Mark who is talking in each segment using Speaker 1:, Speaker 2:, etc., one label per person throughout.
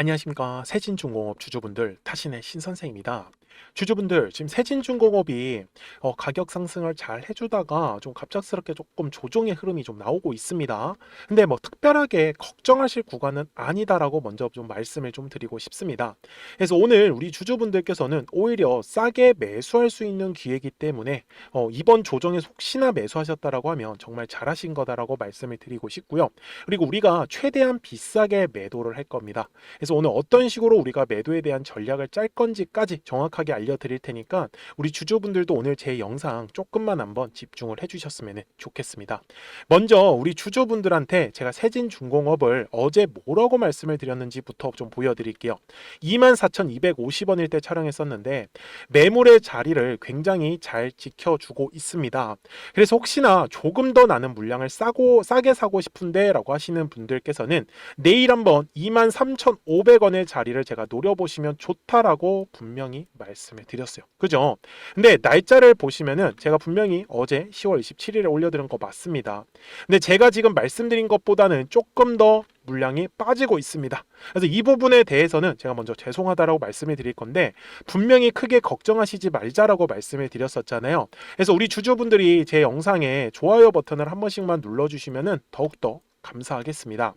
Speaker 1: 안녕하십니까 세진중공업 주주분들 타신의 신선생입니다. 주주분들 지금 세진중공업이 어, 가격 상승을 잘 해주다가 좀 갑작스럽게 조금 조정의 흐름이 좀 나오고 있습니다. 근데 뭐 특별하게 걱정하실 구간은 아니다라고 먼저 좀 말씀을 좀 드리고 싶습니다. 그래서 오늘 우리 주주분들께서는 오히려 싸게 매수할 수 있는 기회이기 때문에 어, 이번 조정에서 혹시나 매수하셨다라고 하면 정말 잘하신 거다라고 말씀을 드리고 싶고요. 그리고 우리가 최대한 비싸게 매도를 할 겁니다. 그래서 오늘 어떤 식으로 우리가 매도에 대한 전략을 짤 건지까지 정확하게 알려드릴 테니까 우리 주주분들도 오늘 제 영상 조금만 한번 집중을 해주셨으면 좋겠습니다. 먼저 우리 주주분들한테 제가 세진중공업을 어제 뭐라고 말씀을 드렸는지부터 좀 보여드릴게요. 24,250원일 때 촬영했었는데 매물의 자리를 굉장히 잘 지켜주고 있습니다. 그래서 혹시나 조금 더 나는 물량을 싸고 싸게 사고 싶은데 라고 하시는 분들께서는 내일 한번 23,500원의 자리를 제가 노려보시면 좋다라고 분명히 말씀 을 드렸어요. 그죠? 근데 날짜를 보시면은 제가 분명히 어제 10월 27일에 올려드린 거 맞습니다. 근데 제가 지금 말씀드린 것보다는 조금 더 물량이 빠지고 있습니다. 그래서 이 부분에 대해서는 제가 먼저 죄송하다라고 말씀을 드릴 건데 분명히 크게 걱정하시지 말자라고 말씀을 드렸었잖아요. 그래서 우리 주주분들이 제 영상에 좋아요 버튼을 한 번씩만 눌러주시면은 더욱더 감사하겠습니다.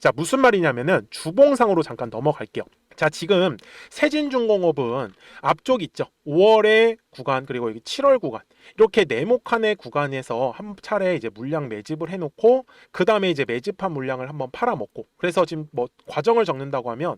Speaker 1: 자, 무슨 말이냐면은 주봉상으로 잠깐 넘어갈게요. 자, 지금 세진중공업은 앞쪽 있죠. 5월의 구간 그리고 여기 7월 구간 이렇게 네모칸의 구간에서 한 차례 이제 물량 매집을 해놓고 그 다음에 이제 매집한 물량을 한번 팔아먹고 그래서 지금 뭐 과정을 적는다고 하면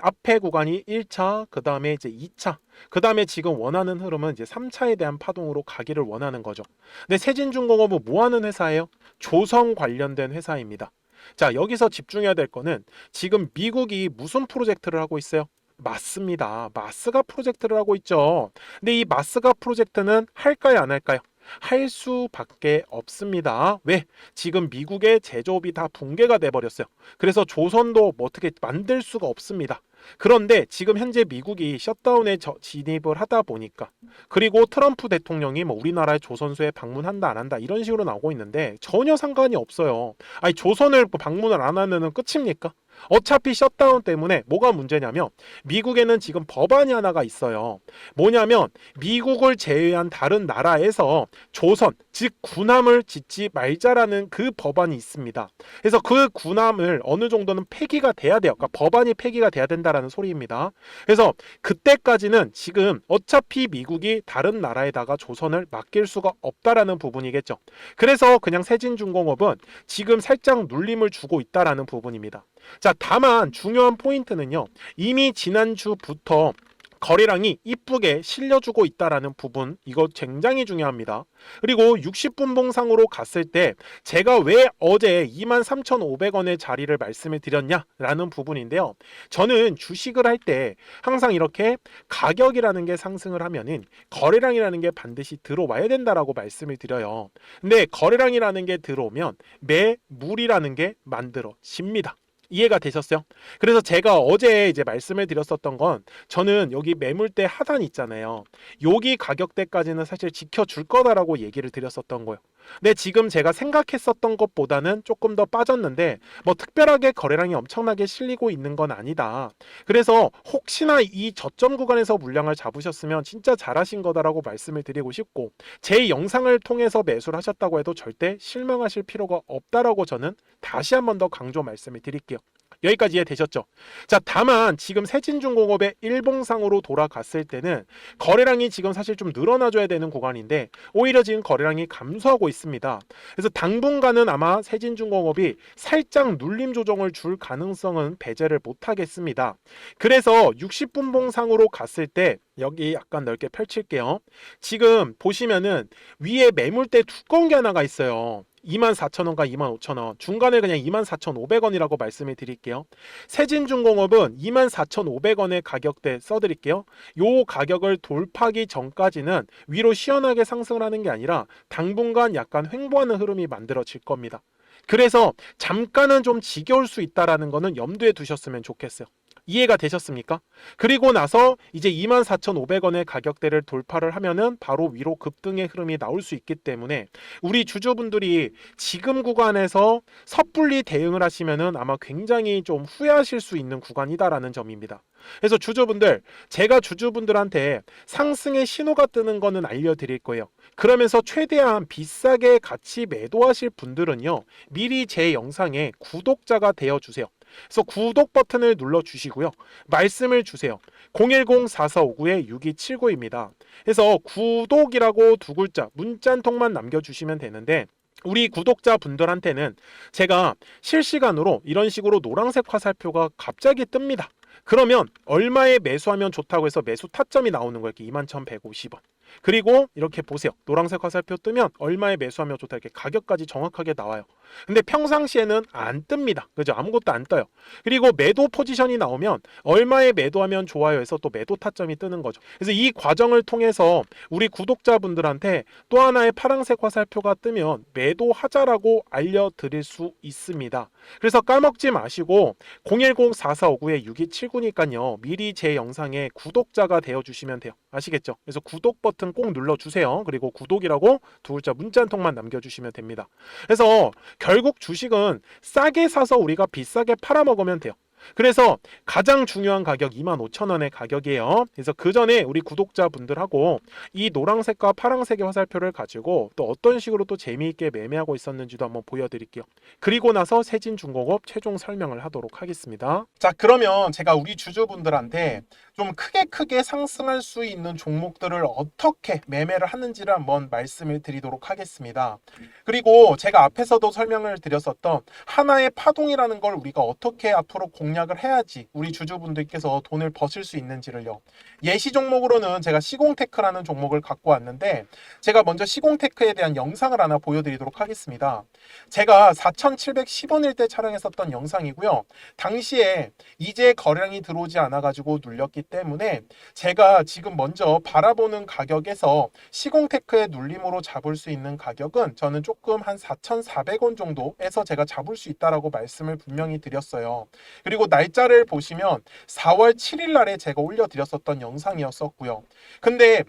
Speaker 1: 앞에 구간이 1차 그 다음에 이제 2차 그 다음에 지금 원하는 흐름은 이제 3차에 대한 파동으로 가기를 원하는 거죠. 근데 세진중공업은 뭐 하는 회사예요? 조성 관련된 회사입니다. 자, 여기서 집중해야 될 거는 지금 미국이 무슨 프로젝트를 하고 있어요? 맞습니다. 마스가 프로젝트를 하고 있죠. 근데 이 마스가 프로젝트는 할까요, 안 할까요? 할 수밖에 없습니다. 왜? 지금 미국의 제조업이 다 붕괴가 돼 버렸어요. 그래서 조선도 뭐 어떻게 만들 수가 없습니다. 그런데 지금 현재 미국이 셧다운에 저- 진입을 하다 보니까 그리고 트럼프 대통령이 뭐 우리나라의 조선소에 방문한다 안 한다 이런 식으로 나오고 있는데 전혀 상관이 없어요. 아니 조선을 뭐 방문을 안 하면은 끝입니까? 어차피 셧다운 때문에 뭐가 문제냐면 미국에는 지금 법안이 하나가 있어요. 뭐냐면 미국을 제외한 다른 나라에서 조선 즉 군함을 짓지 말자라는 그 법안이 있습니다. 그래서 그 군함을 어느 정도는 폐기가 돼야 돼요. 그러니까 법안이 폐기가 돼야 된다라는 소리입니다. 그래서 그때까지는 지금 어차피 미국이 다른 나라에다가 조선을 맡길 수가 없다라는 부분이겠죠. 그래서 그냥 세진중공업은 지금 살짝 눌림을 주고 있다라는 부분입니다. 자, 다만 중요한 포인트는요. 이미 지난주부터 거래량이 이쁘게 실려주고 있다라는 부분 이거 굉장히 중요합니다. 그리고 60분 봉상으로 갔을 때 제가 왜 어제 23,500원의 자리를 말씀을 드렸냐라는 부분인데요. 저는 주식을 할 때 항상 이렇게 가격이라는 게 상승을 하면은 거래량이라는 게 반드시 들어와야 된다라고 말씀을 드려요. 근데 거래량이라는 게 들어오면 매물이라는 게 만들어집니다. 이해가 되셨어요? 그래서 제가 어제 이제 말씀을 드렸었던 건 저는 여기 매물대 하단 있잖아요. 여기 가격대까지는 사실 지켜줄 거다라고 얘기를 드렸었던 거예요. 근데 지금 제가 생각했었던 것보다는 조금 더 빠졌는데 뭐 특별하게 거래량이 엄청나게 실리고 있는 건 아니다. 그래서 혹시나 이 저점 구간에서 물량을 잡으셨으면 진짜 잘하신 거다라고 말씀을 드리고 싶고 제 영상을 통해서 매수를 하셨다고 해도 절대 실망하실 필요가 없다라고 저는 다시 한 번 더 강조 말씀을 드릴게요. 여기까지 이해되셨죠? 자, 다만 지금 세진중공업의 일봉상으로 돌아갔을 때는 거래량이 지금 사실 좀 늘어나줘야 되는 구간인데 오히려 지금 거래량이 감소하고 있습니다. 그래서 당분간은 아마 세진중공업이 살짝 눌림 조정을 줄 가능성은 배제를 못하겠습니다. 그래서 60분 봉상으로 갔을 때 여기 약간 넓게 펼칠게요. 지금 보시면은 위에 매물대 두꺼운 게 하나가 있어요. 24,000원과 25,000원. 중간에 그냥 24,500원이라고 말씀을 드릴게요. 세진중공업은 24,500원의 가격대 써드릴게요. 요 가격을 돌파하기 전까지는 위로 시원하게 상승을 하는 게 아니라 당분간 약간 횡보하는 흐름이 만들어질 겁니다. 그래서 잠깐은 좀 지겨울 수 있다라는 거는 염두에 두셨으면 좋겠어요. 이해가 되셨습니까? 그리고 나서 이제 24,500원의 가격대를 돌파를 하면은 바로 위로 급등의 흐름이 나올 수 있기 때문에 우리 주주분들이 지금 구간에서 섣불리 대응을 하시면은 아마 굉장히 좀 후회하실 수 있는 구간이다라는 점입니다. 그래서 주주분들 제가 주주분들한테 상승의 신호가 뜨는 거는 알려드릴 거예요. 그러면서 최대한 비싸게 같이 매도하실 분들은요 미리 제 영상에 구독자가 되어 주세요. 그래서 구독 버튼을 눌러 주시고요. 말씀을 주세요. 010-4459-6279입니다. 그래서 구독이라고 두 글자 문자 한 통만 남겨 주시면 되는데 우리 구독자 분들한테는 제가 실시간으로 이런 식으로 노란색 화살표가 갑자기 뜹니다. 그러면 얼마에 매수하면 좋다고 해서 매수 타점이 나오는 거예요. 21,150원. 그리고 이렇게 보세요. 노란색 화살표 뜨면 얼마에 매수하면 좋다 이렇게 가격까지 정확하게 나와요. 근데 평상시에는 안 뜹니다. 그죠? 아무것도 안 떠요. 그리고 매도 포지션이 나오면 얼마에 매도하면 좋아요 해서 또 매도 타점이 뜨는 거죠. 그래서 이 과정을 통해서 우리 구독자분들한테 또 하나의 파란색 화살표가 뜨면 매도하자라고 알려드릴 수 있습니다. 그래서 까먹지 마시고 010-4459-6279니까요. 미리 제 영상에 구독자가 되어주시면 돼요. 아시겠죠? 그래서 구독 버튼 꼭 눌러주세요. 그리고 구독이라고 두 글자 문자 한 통만 남겨주시면 됩니다. 그래서 결국 주식은 싸게 사서 우리가 비싸게 팔아먹으면 돼요. 그래서 가장 중요한 가격 25,000원의 가격이에요. 그래서 그 전에 우리 구독자분들하고 이 노란색과 파란색의 화살표를 가지고 또 어떤 식으로 또 재미있게 매매하고 있었는지도 한번 보여드릴게요. 그리고 나서 세진중공업 최종 설명을 하도록 하겠습니다. 자, 그러면 제가 우리 주주분들한테 좀 크게 크게 상승할 수 있는 종목들을 어떻게 매매를 하는지를 한번 말씀을 드리도록 하겠습니다. 그리고 제가 앞에서도 설명을 드렸었던 하나의 파동이라는 걸 우리가 어떻게 앞으로 공 략을 해야지 우리 주주분들께서 돈을 버실 수 있는지를요. 예시 종목으로는 제가 시공테크라는 종목을 갖고 왔는데 제가 먼저 시공테크에 대한 영상을 하나 보여드리도록 하겠습니다. 제가 4,710원일 때 촬영했었던 영상이고요. 당시에 이제 거량이 들어오지 않아가지고 눌렸기 때문에 제가 지금 먼저 바라보는 가격에서 시공테크의 눌림으로 잡을 수 있는 가격은 저는 조금 한 4,400원 정도에서 제가 잡을 수 있다라고 말씀을 분명히 드렸어요. 그리고 날짜를 보시면 4월 7일 날에 제가 올려드렸었던 영상이었었고요. 근데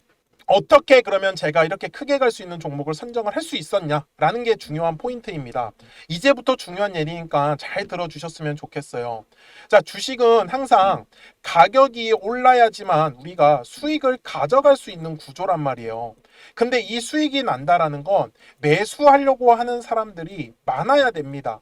Speaker 1: 어떻게 그러면 제가 이렇게 크게 갈 수 있는 종목을 선정을 할 수 있었냐라는 게 중요한 포인트입니다. 이제부터 중요한 예리니까 잘 들어주셨으면 좋겠어요. 자, 주식은 항상 가격이 올라야지만 우리가 수익을 가져갈 수 있는 구조란 말이에요. 근데 이 수익이 난다라는 건 매수하려고 하는 사람들이 많아야 됩니다.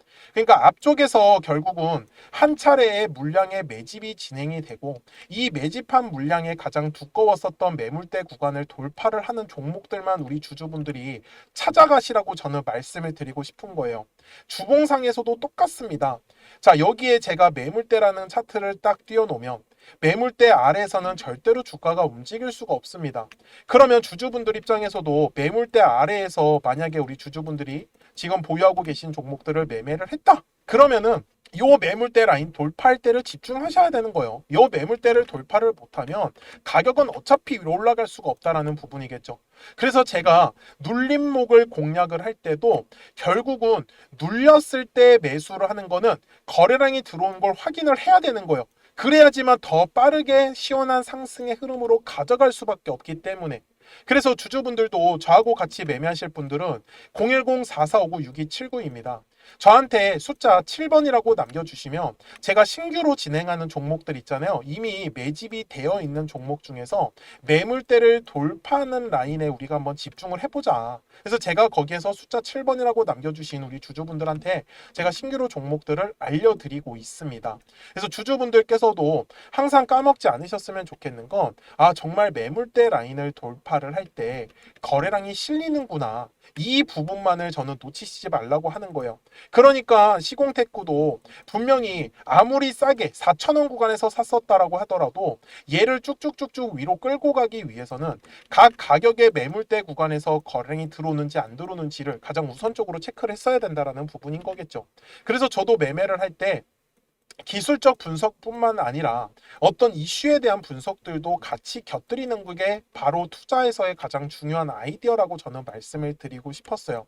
Speaker 2: 그러니까 앞쪽에서 결국은 한 차례의 물량의 매집이 진행이 되고 이 매집한 물량의 가장 두꺼웠었던 매물대 구간을 돌파를 하는 종목들만 우리 주주분들이 찾아가시라고 저는 말씀을 드리고 싶은 거예요. 주봉상에서도 똑같습니다. 자, 여기에 제가 매물대라는 차트를 딱 띄워놓으면 매물대 아래에서는 절대로 주가가 움직일 수가 없습니다. 그러면 주주분들 입장에서도 매물대 아래에서 만약에 우리 주주분들이 지금 보유하고 계신 종목들을 매매를 했다. 그러면은 요 매물대 라인 돌파할 때를 집중하셔야 되는 거예요. 요 매물대를 돌파를 못하면 가격은 어차피 위로 올라갈 수가 없다라는 부분이겠죠. 그래서 제가 눌림목을 공략을 할 때도 결국은 눌렸을 때 매수를 하는 거는 거래량이 들어온 걸 확인을 해야 되는 거예요. 그래야지만 더 빠르게 시원한 상승의 흐름으로 가져갈 수밖에 없기 때문에 그래서 주주분들도 저하고 같이 매매하실 분들은 010-4459-6279입니다. 저한테 숫자 7번이라고 남겨주시면 제가 신규로 진행하는 종목들 있잖아요. 이미 매집이 되어 있는 종목 중에서 매물대를 돌파하는 라인에 우리가 한번 집중을 해보자. 그래서 제가 거기에서 숫자 7번이라고 남겨주신 우리 주주분들한테 제가 신규로 종목들을 알려드리고 있습니다. 그래서 주주분들께서도 항상 까먹지 않으셨으면 좋겠는 건, 아, 정말 매물대 라인을 돌파를 할 때 거래량이 실리는구나. 이 부분만을 저는 놓치시지 말라고 하는 거예요. 그러니까 시공테크도 분명히 아무리 싸게 4천원 구간에서 샀었다라고 하더라도 얘를 쭉쭉쭉쭉 위로 끌고 가기 위해서는 각 가격의 매물대 구간에서 거래량이 들어오는지 안 들어오는지를 가장 우선적으로 체크를 했어야 된다라는 부분인 거겠죠. 그래서 저도 매매를 할때 기술적 분석뿐만 아니라 어떤 이슈에 대한 분석들도 같이 곁들이는 게 바로 투자에서의 가장 중요한 아이디어라고 저는 말씀을 드리고 싶었어요.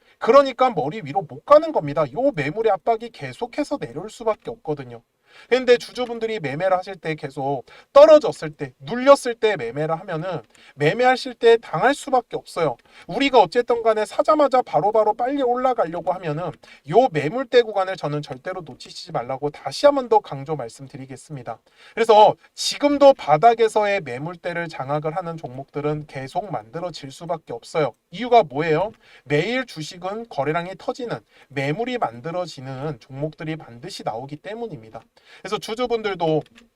Speaker 2: 그러니까 머리 위로 못 가는 겁니다. 요 매물의 압박이 계속해서 내려올 수밖에 없거든요. 근데 주주분들이 매매를 하실 때 계속 떨어졌을 때, 눌렸을 때 매매를 하면은 매매하실 때 당할 수밖에 없어요. 우리가 어쨌든 간에 사자마자 바로바로 빨리 올라가려고 하면은 요 매물대 구간을 저는 절대로 놓치시지 말라고 다시 한번 더 강조 말씀드리겠습니다. 그래서 지금도 바닥에서의 매물대를 장악을 하는 종목들은 계속 만들어질 수밖에 없어요. 이유가 뭐예요? 매일 주식은 거래량이 터지는 매물이 만들어지는 종목들이 반드시 나오기 때문입니다. 그래서 주주분들도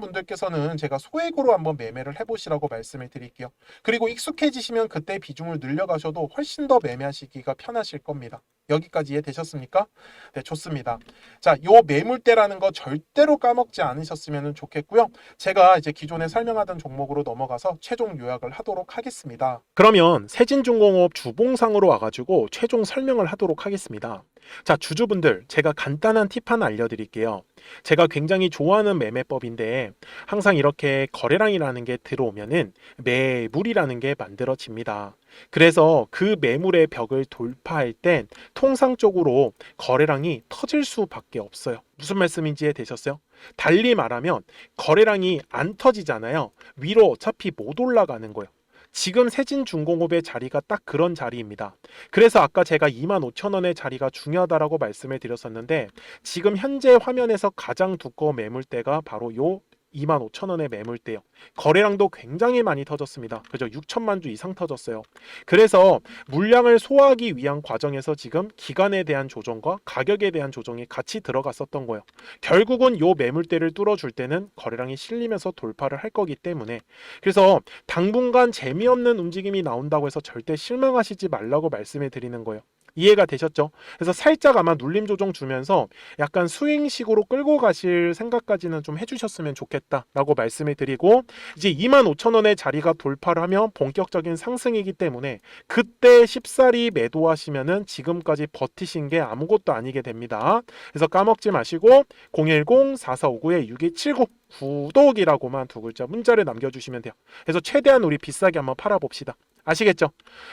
Speaker 2: 분들께서는 제가 소액으로 한번 매매를 해보시라고 말씀을 드릴게요. 그리고 익숙해지시면 그때 비중을 늘려가셔도 훨씬 더 매매하시기가 편하실 겁니다. 여기까지 이해되셨습니까? 네, 좋습니다. 자, 요 매물대라는 거 절대로 까먹지 않으셨으면 좋겠고요. 제가 이제 기존에 설명하던 종목으로 넘어가서 최종 요약을 하도록 하겠습니다.
Speaker 1: 그러면 세진중공업 주봉상으로 와가지고 최종 설명을 하도록 하겠습니다. 자, 주주분들, 제가 간단한 팁 하나 알려드릴게요. 제가 굉장히 좋아하는 매매법인데, 항상 이렇게 거래량이라는 게 들어오면은 매물이라는 게 만들어집니다. 그래서 그 매물의 벽을 돌파할 땐 통상적으로 거래량이 터질 수밖에 없어요. 무슨 말씀인지 이해되셨어요? 달리 말하면 거래량이 안 터지잖아요. 위로 어차피 못 올라가는 거예요. 지금 세진중공업의 자리가 딱 그런 자리입니다. 그래서 아까 제가 25,000원의 자리가 중요하다라고 말씀을 드렸었는데 지금 현재 화면에서 가장 두꺼운 매물대가 바로 요 25,000원의 매물대요. 거래량도 굉장히 많이 터졌습니다. 그죠? 6천만 주 이상 터졌어요. 그래서 물량을 소화하기 위한 과정에서 지금 기간에 대한 조정과 가격에 대한 조정이 같이 들어갔었던 거예요. 결국은 요 매물대를 뚫어줄 때는 거래량이 실리면서 돌파를 할 거기 때문에 그래서 당분간 재미없는 움직임이 나온다고 해서 절대 실망하시지 말라고 말씀을 드리는 거예요. 이해가 되셨죠? 그래서 살짝 아마 눌림 조정 주면서 약간 스윙식으로 끌고 가실 생각까지는 좀 해주셨으면 좋겠다라고 말씀을 드리고 이제 25,000원의 자리가 돌파를 하면 본격적인 상승이기 때문에 그때 쉽사리 매도하시면은 지금까지 버티신 게 아무것도 아니게 됩니다. 그래서 까먹지 마시고 010-4459-6279 구독이라고만 두 글자 문자를 남겨주시면 돼요. 그래서 최대한 우리 비싸게 한번 팔아봅시다. 아시겠죠?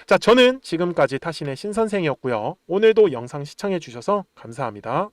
Speaker 1: 자, 저는 지금까지 타신의 신선생이었고요. 오늘도 영상 시청해 주셔서 감사합니다.